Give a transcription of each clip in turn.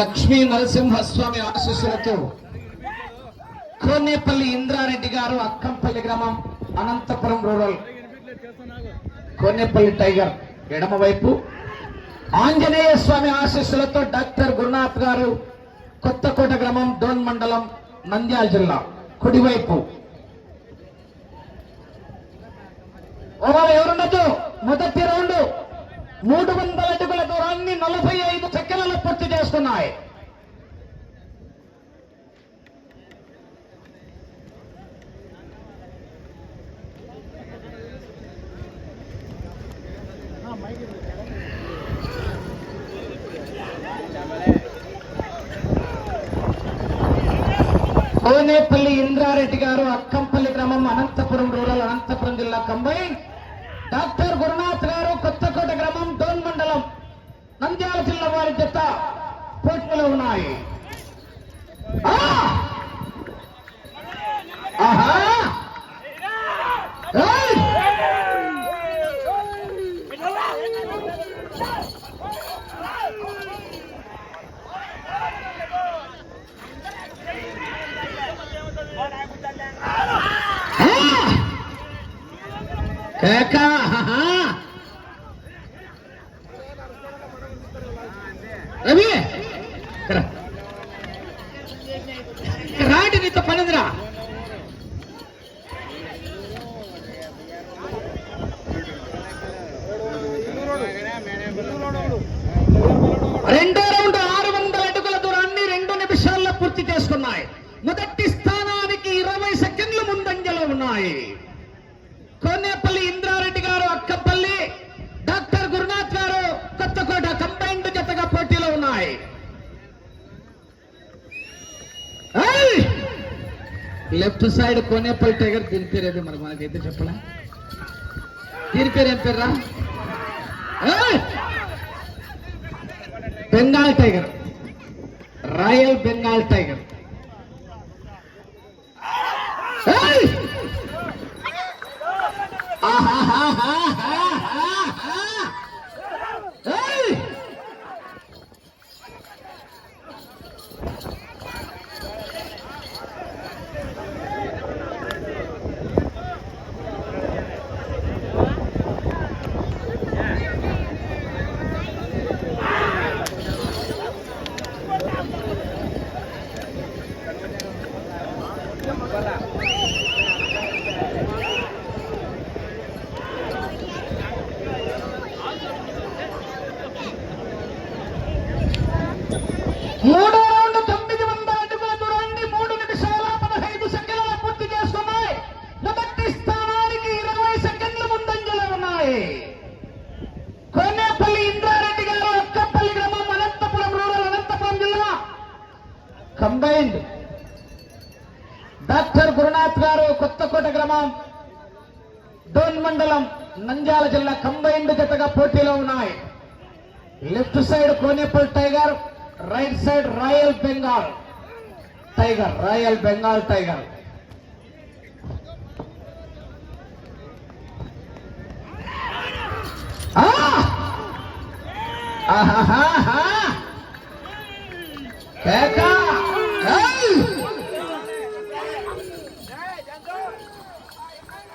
లక్ష్మీ నరసింహస్వామి ఆశీస్సులతో కోనేపల్లి ఇంద్రారెడ్డి గారు అక్కంపల్లి గ్రామం అనంతపురం రూరల్. కోనేపల్లి టైగర్ ఎడమ వైపు. ఆంజనేయ స్వామి ఆశీస్సులతో డాక్టర్ గురునాథ్ గారు కొత్తకోట గ్రామం డోన్ మండలం నంద్యాల జిల్లా కుడివైపు. ఓవర్ ఎవరున్నదు మొదటి రౌండ్. మూడు వందల అడుగుల దూరాన్ని నలభై ఐదు సెకండ్లలో పూర్తి చేస్తున్నాయి. కోనేపల్లి ఇంద్రారెడ్డి గారు అక్కంపల్లి గ్రామం అనంతపురం రూరల్ అనంతపురం జిల్లా కంబైన్ డాక్టర్ గురునాథ్ గారు కొత్తకోట గ్రామం డోన్ మండలం నంద్యాల జిల్లా వారి జత పోటీలో ఉన్నాయి ఆహా! Ravi left side Konepalli tiger దీని పేరు ఏదో మరి మనకైతే చెప్పలే? దీని పేరు ఏం పేర్రా? Bengal tiger. Royal Bengal tiger ఏయ్! ఆహాహాహాహాహా! ఏయ్! మూడో రౌండ్ తొమ్మిది వందల అడుగుల దూరాన్ని మూడు నిమిషాల పదహైదు సెకండ్ల పూర్తి చేసుకున్నాయి మొదటి స్థానానికి ఇరవై సెకండ్లు ముందంజలో ఉన్నాయి కోనేపల్లి ఇంద్రారెడ్డి గారు అక్కపల్లి గ్రామం అనంతపురం రూరల్ అనంతపురం జిల్లా కంబైన్డ్ డాక్టర్ గురునాథ్ గారు కొత్తకోట గ్రామం డోన్ మండలం నంద్యాల జిల్లా కంబైన్డ్ జతగా పోటీలో ఉన్నాయి. Left side Konepal tiger right side royal Bengal. Tiger royal Bengal tiger.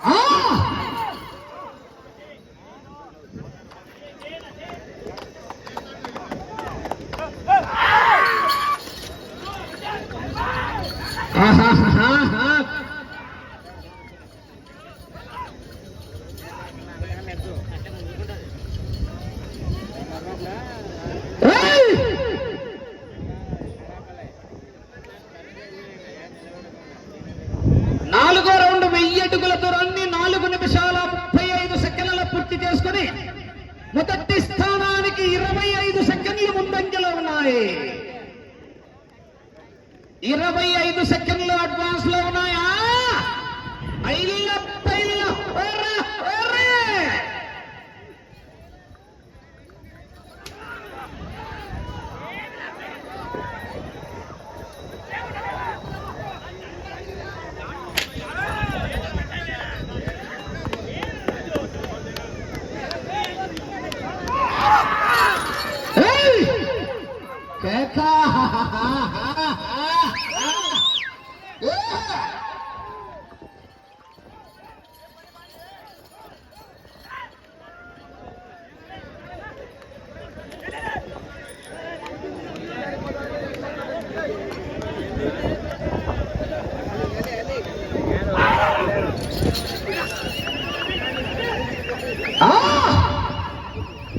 ఆ! ఆహాహాహా! కేక! ఏయ్! ఆ! ఆహాహాహా! ఏయ్! నాలుగో రౌండ్ వెయ్యి అడుగుల దూరాన్ని నాలుగు నిమిషాల ముప్పై ఐదు సెకండ్ల పూర్తి చేసుకుని మొదటి స్థానానికి ఇరవై ఐదు సెకండ్లు ముందంజలో ఉన్నాయి ఇరవై ఐదు సెకండ్లు అడ్వాన్స్లో ఉన్నాయా ఐల పైల ఒర్ర, ఒర్రే!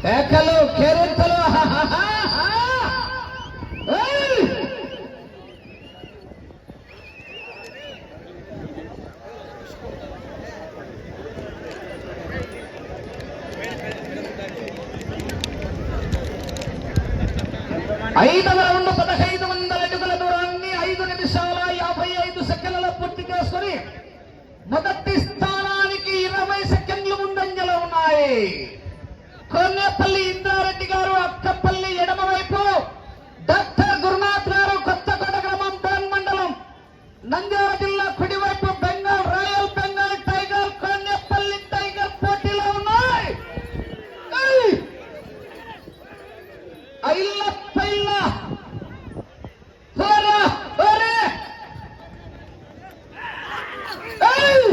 కేకలు కేరింతలు ఏయ్! ఐదవ రౌండ్ పదహైదు వందల అడుగుల దూరాన్ని ఐదు నిమిషాల యాభై ఐదు సెకండ్లలో పూర్తి చేసుకుని మొదటి స్థానానికి ఇరవై సెకండ్లు ముందంజలో ఉన్నాయి కొన్నేపల్లి ఇంద్రారెడ్డి గారు అక్కపల్లి ఎడమ వైపు డాక్టర్ గురునాథ్ గారు కొత్తకోట గ్రామం డోన్ మండలం నంద్యాల జిల్లా కుడివైపు Bengal royal Bengal tiger Konnepalli tiger పోటీలో ఉన్నాయి ఏయ్! ఐల్ల పైల్ల హోరా హోరే ఏయ్!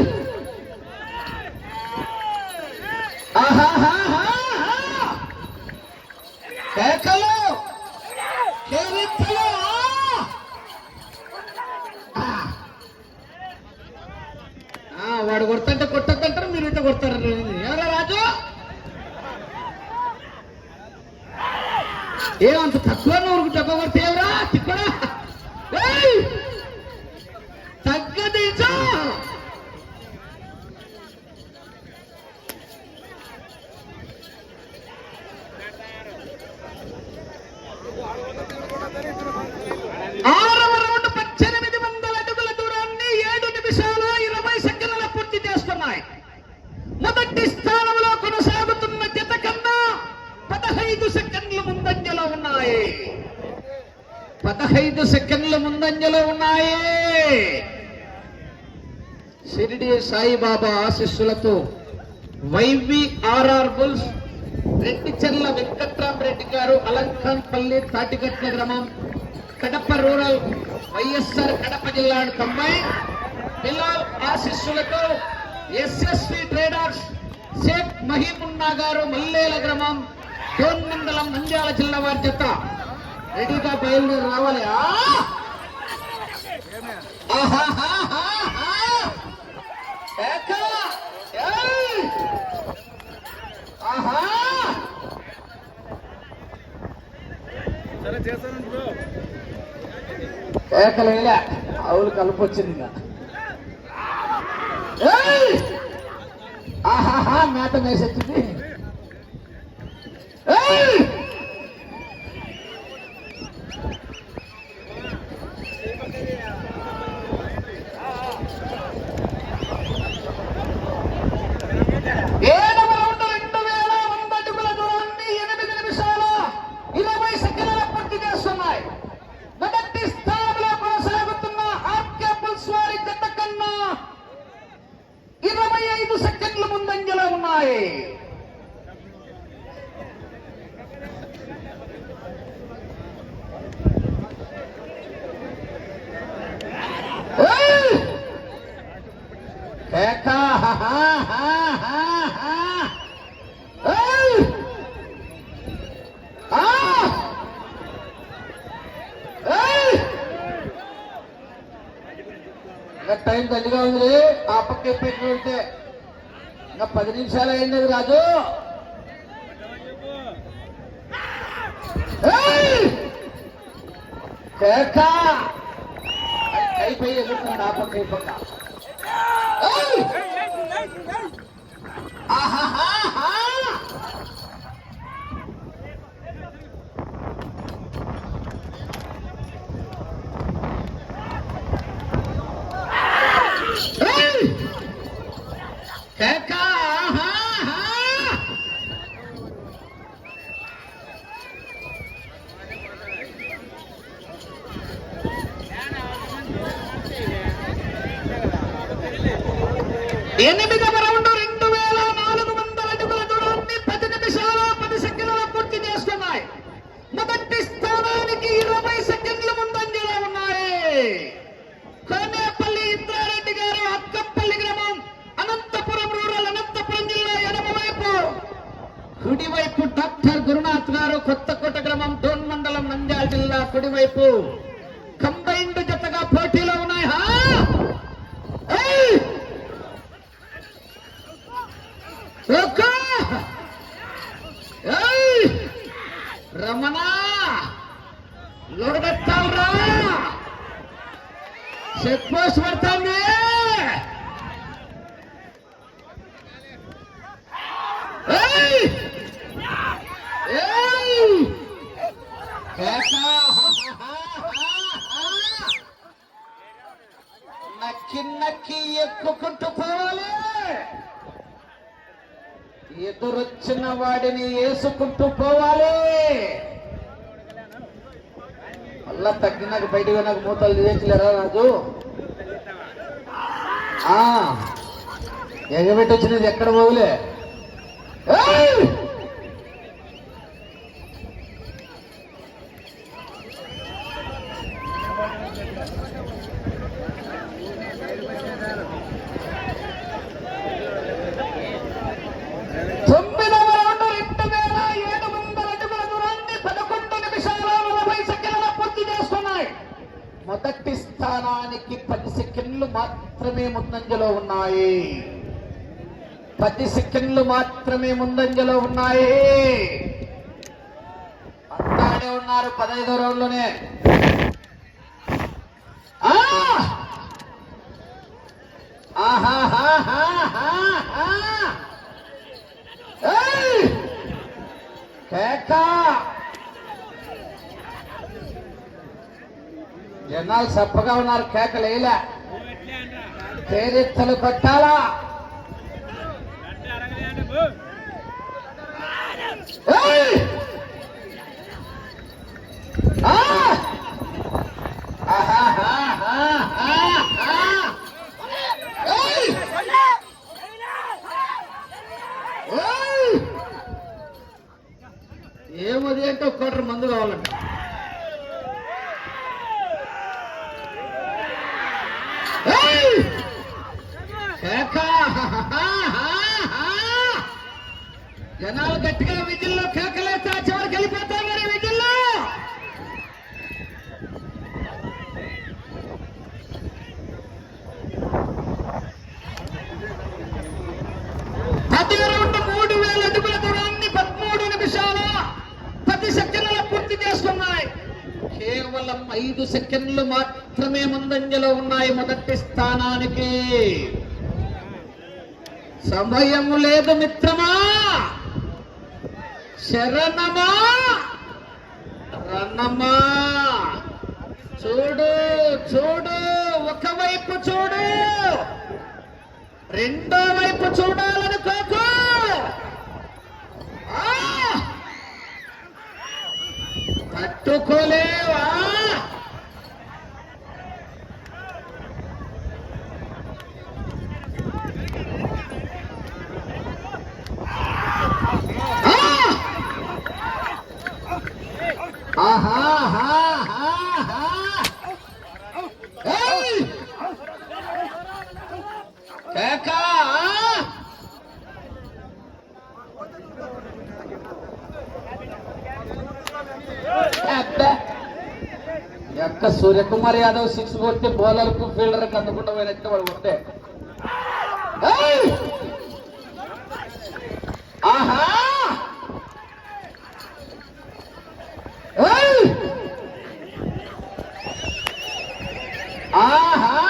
ఆహాహాహాహా! కేకలు కేరింతలు ఆ! ఆ, వాడు కొడుతుంటే కొట్టద్దంటారు మీరు ఇట్లా కొడతారు ఎవరా రాజు ఏమంత తక్కువ నూరుకు తక్కువ ఎవరా తిక్కడా ఏయ్! తగ్గదీచా ఆరవ రౌండ్ పద్దెనిమిది వందల అడుగుల దూరాన్ని ఏడు నిమిషాలు ఇరవై సెకండ్ల పూర్తి చేస్తున్నాయి మొదటి స్థానంలో కొనసాగుతున్న జత కన్నా పదహైదు సెకండ్లు ముందంజలో ఉన్నాయి పదహైదు సెకండ్లు ముందంజలో ఉన్నాయి షిరిడి సాయిబాబా ఆశీస్సులతో వైవిఆర్ఆర్ బుల్స్ రెడ్డిచెర్ల వెంకట్రామరెడ్డి గారు అలంకాన్పల్లి తాటిగట్ల గ్రామం కడప రూరల్ వైఎస్ఆర్ కడప జిల్లా కంబైన్ బిలాల్ ఆశీస్సులతో ఎస్ఎస్వి ట్రేడర్స్ షేక్ మహీమున్నా గారు మల్లేల గ్రామం డోన్ మండలం నంద్యాల జిల్లా వారి చెత్త రెడీగా బయలుదేరి రావాలి. ఆహాహా! ఆహాహాహాహా! ఏక! ఏయ్! ఆహా! కేకలు చేస్తాను ఆవులు కలుపు ఇంకా ఆహాహా మేత మేసొచ్చింది. ఏయ్! ఏడవ రౌండ్ రెండు వేల వంద అడుగుల దూరాన్ని ఎనిమిది నిమిషాల ఇరవై సెకండ్ల పూర్తి చేస్తున్నాయి మొదటి స్థానంలో కొనసాగుతున్న ఆర్కే పుల్స్ వారి జత కన్నా ఇరవై ఐదు సెకండ్లు ముందంజలో ఉన్నాయి ఏయ్! కేక! హా, హా, హా, హా, హా. ఏయ్! ఆ! ఏయ్! ఇంకా టైం దండిగా ఉంది ఆ పక్క ఎప్పుడు వెళ్తే ఇంకా పది నిమిషాలు అయింది రాజు. ఏయ్! అయిపోయి ఎదుగుతున్నాడు ఆ పక్క. ఈ పక్క ఏయ్! ఆహాహాహా! ఏయ్! కేక! ఆహాహా! ఎనిమిదవ రౌండ్ రెండు వేల నాలుగు వందల అడుగుల దూరాన్ని పది నిమిషాల పది సెకండ్ల పూర్తి చేస్తున్నాయి మొదటి స్థానానికి ఇరవై సెకండ్ల ముందంజలో ఉన్నాయి కోనేపల్లి ఇంద్రారెడ్డి గారు అక్కపల్లి గ్రామం అనంతపురం రూరల్ అనంతపురం జిల్లా ఎడమ వైపు కుడివైపు డాక్టర్ గురునాథ్ గారు కొత్తకోట గ్రామం డోన్ మండలం నంద్యాల జిల్లా కుడివైపు. కంబైన్డ్ జతగా పోటీలో ఉన్నాయి. హా? రమణ! లోడెత్తాలరా చెక్ పోస్ట్ పడుతుంది. ఏయ్! వాడిని వేసుకుంటూ పోవాలి. మళ్ళా తగ్గినాక బయటకు నాకు మూతలు తీయట్లేరా రాజు. ఆ, ఎగబెట్టి వచ్చినది ఎక్కడ పోవులే ఏయ్! తొమ్మిదవ రౌండ్ రెండు వేల ఏడు వందల అడుగుల దూరాన్ని పదకొండు నిమిషాల నలభై సెకండ్ల పూర్తి చేస్తున్నాయి మొదటి స్థానానికి పది సెకండ్లు మాత్రమే ముందంజలో ఉన్నాయి. పది సెకండ్లు మాత్రమే ముందంజలో ఉన్నాయి. అంతానే ఉన్నారు పదహైదో రౌండ్లోనే. కేక! జనాలు చప్పగా ఉన్నారు కేకలు వేయలే. పేరెత్తలు కొట్టాలా? ఏమది అంటే ఒక మందు కావాలంట ఏయ్! కేక! జనాలు గట్టిగా విధుల్లో కేకలేస్తే ఆ చివరికి వెళ్ళిపోతారు మరి విధుల్లో. పది రౌండ్ మూడు వేల అడుగుల దూరాన్ని పదమూడు నిమిషాల పది సెకండ్ల పూర్తి చేసుకున్నాయి. కేవలం ఐదు సెకండ్లు మాత్రమే ముందంజలో ఉన్నాయి మొదటి స్థానానికి. సమయము లేదు మిత్రమా. శరణమా. రన్నమా చూడు చూడు ఒకవైపు చూడు. రెండో వైపు చూడాలనుకోకు ఆ! తట్టుకోలేవా ఆ! ఆహాహాహాహా! ఏయ్! కేకా అబ్బా. ఎక్క సూర్యకుమార్ యాదవ్ సిక్స్ కొడితే బౌలర్కు ఫీల్డర్కి అందుకుంటూ పోయినట్టు వాడు కొట్టే ఆహా ఏయ్! ఆహాహా!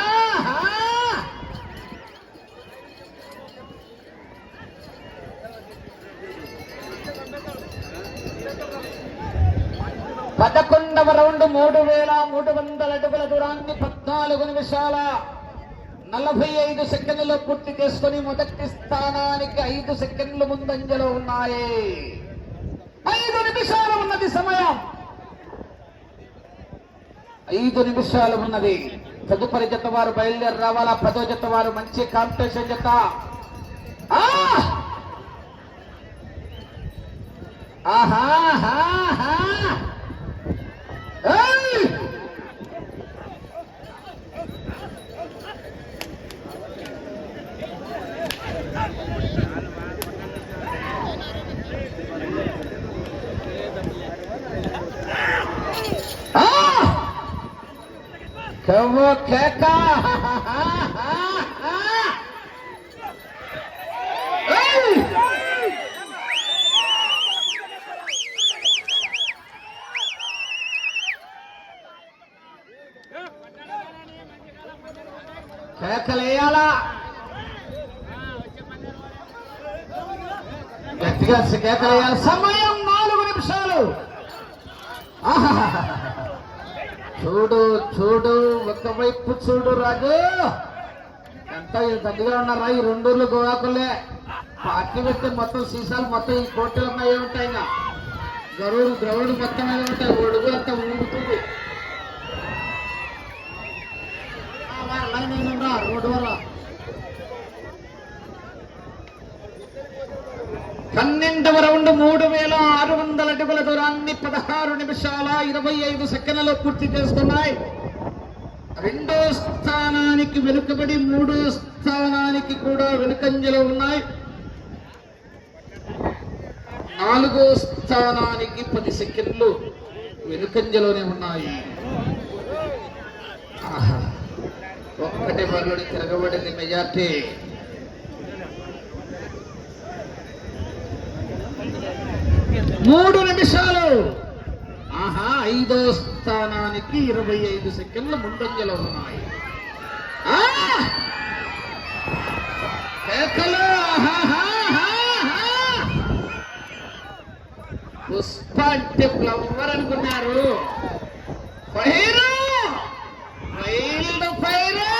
పదకొండవ రౌండ్ మూడు వేల మూడు వందల అడుగుల దూరాన్ని పద్నాలుగు నిమిషాల నలభై ఐదు సెకండ్లు పూర్తి చేసుకుని మొదటి స్థానానికి ఐదు సెకండ్లు ముందంజలో ఉన్నాయి. ఐదు నిమిషాలు ఉన్నది సమయం. ఐదు నిమిషాలు ఉన్నది. తదుపరి జత వారు బయలుదేరి రావాలా? పదో జత వారు మంచి కాంపిటీషన్ జత. ఆహా! ఆహాహాహా! ఏయ్! ఆ! గట్టిగా కేకలేయాలి సమయం నాలుగు నిమిషాలు చూడు చూడు ఒకవైపు చూడు రాజు ఎంత దగ్గర ఉన్నారా ఈ రెండు రెండూర్లు గోవాకులే పార్టీ పెడితే మొత్తం సీసాలు మొత్తం ఈ కోర్టులు ఉన్నాయి ఉంటాయి ఇంకా గరువులు గ్రౌండ్ మొత్తం మీద ఉంటాయి ఒడుగు అంతా ఊగుతుంది రోడ్డు వల్ల పన్నెండవ రౌండ్ మూడు వేల ఆరు వందల అడుగుల దూరాన్ని పదహారు నిమిషాల ఇరవై ఐదు సెకండ్లలో పూర్తి చేసుకున్నాయి. రెండో స్థానానికి వెనుకబడి మూడో స్థానానికి కూడా వెనుకంజలు ఉన్నాయి. నాలుగో స్థానానికి పది సెకండ్లు వెనుకంజలోనే ఉన్నాయి. ఆహా. ఒక్కటే తిరగబడింది మెజార్టీ. మూడు నిమిషాలు. ఆహా ఐదో స్థానానికి ఇరవై ఐదు సెకండ్ల ముందంజలు ఉన్నాయి. పుష్ప అంటే ఫ్లవర్ అనుకున్నారు. ఫైరు ఫైర్ ఫైరు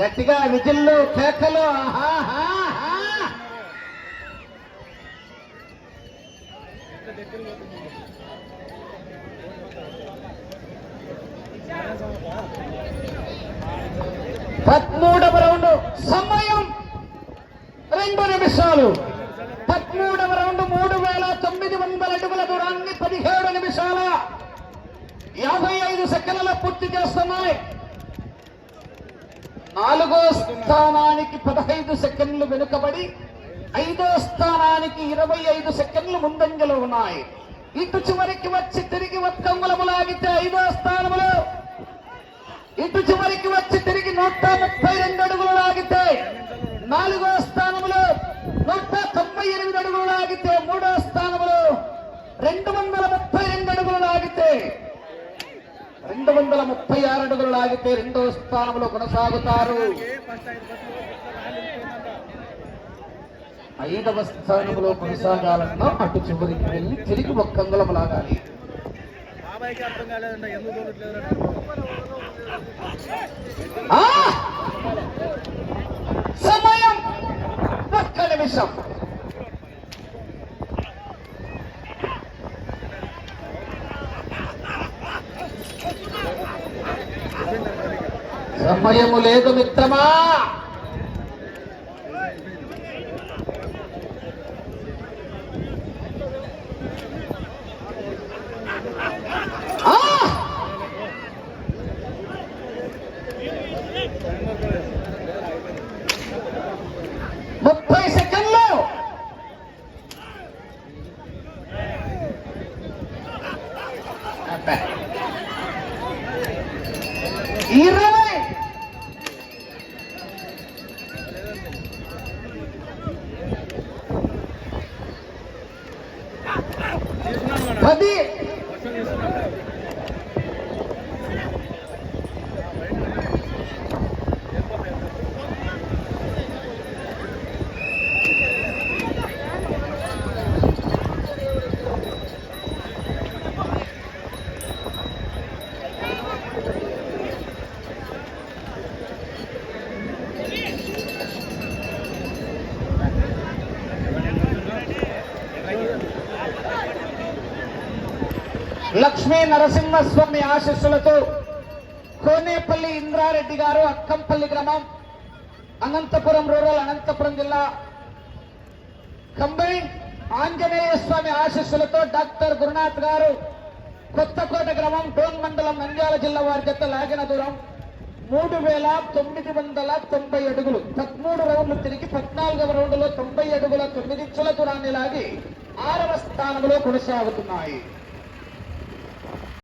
గట్టిగా విజిల్లు కేకలు ఆహా పదమూడవ రౌండ్ సమయం రెండు నిమిషాలు పదమూడవ రౌండ్ మూడు వేల తొమ్మిది వందల అడుగుల దూరాన్ని పదిహేడు నిమిషాల యాభై ఐదు సెకండ్ల పూర్తి చేస్తున్నాయి నాలుగో స్థానానికి పదహైదు సెకండ్లు వెనుకబడి ఐదో స్థానానికి ఇరవై ఐదు సెకండ్లు ముందంజలు ఉన్నాయి. ఇటు చివరికి వచ్చి తిరిగి ఒక్కంగులము లాగితే ఐదో స్థానములో. ఇటు చివరికి వచ్చి తిరిగి నూట ముప్పై రెండు అడుగులు లాగితే నాలుగో స్థానములో నూట తొంభై ఎనిమిది అడుగులు లాగితే మూడో స్థానములో రెండు వందల ముప్పై రెండు అడుగులు లాగితే రెండు వందల ముప్పై ఆరు అడుగులు లాగితే రెండో స్థానంలో కొనసాగుతారు. ఐదవ స్థానంలో కొనసాగాలన్నా అటు చివరికి వెళ్ళి తిరిగి ఒక్క అంగుళం లాగాలి సమయం ఒక్క నిమిషం. సమయము లేదు మిత్రమా. ముప్పై సెకండ్లు. ఇరవై తీసుకున్నాను మేడం పది వర్షం తీసుకున్నాను లక్ష్మీ నరసింహస్వామి ఆశస్సులతో కోనేపల్లి ఇంద్రారెడ్డి గారు అక్కంపల్లి గ్రామం అనంతపురం రూరల్ అనంతపురం జిల్లా కంబైన్ ఆంజనేయ స్వామి ఆశస్సులతో డాక్టర్ గురునాథ్ గారు కొత్తకోట గ్రామం డోన్ మండలం నంద్యాల జిల్లా వారి జత లాగిన దూరం మూడు వేల తొమ్మిది వందల తొంభై అడుగులు. పదమూడు రౌండ్లు తిరిగి పద్నాలుగవ రౌండ్లో తొంభై అడుగుల తొమ్మిది దూరాన్ని లాగి ఆరవ స్థానంలో కొనసాగుతున్నాయి.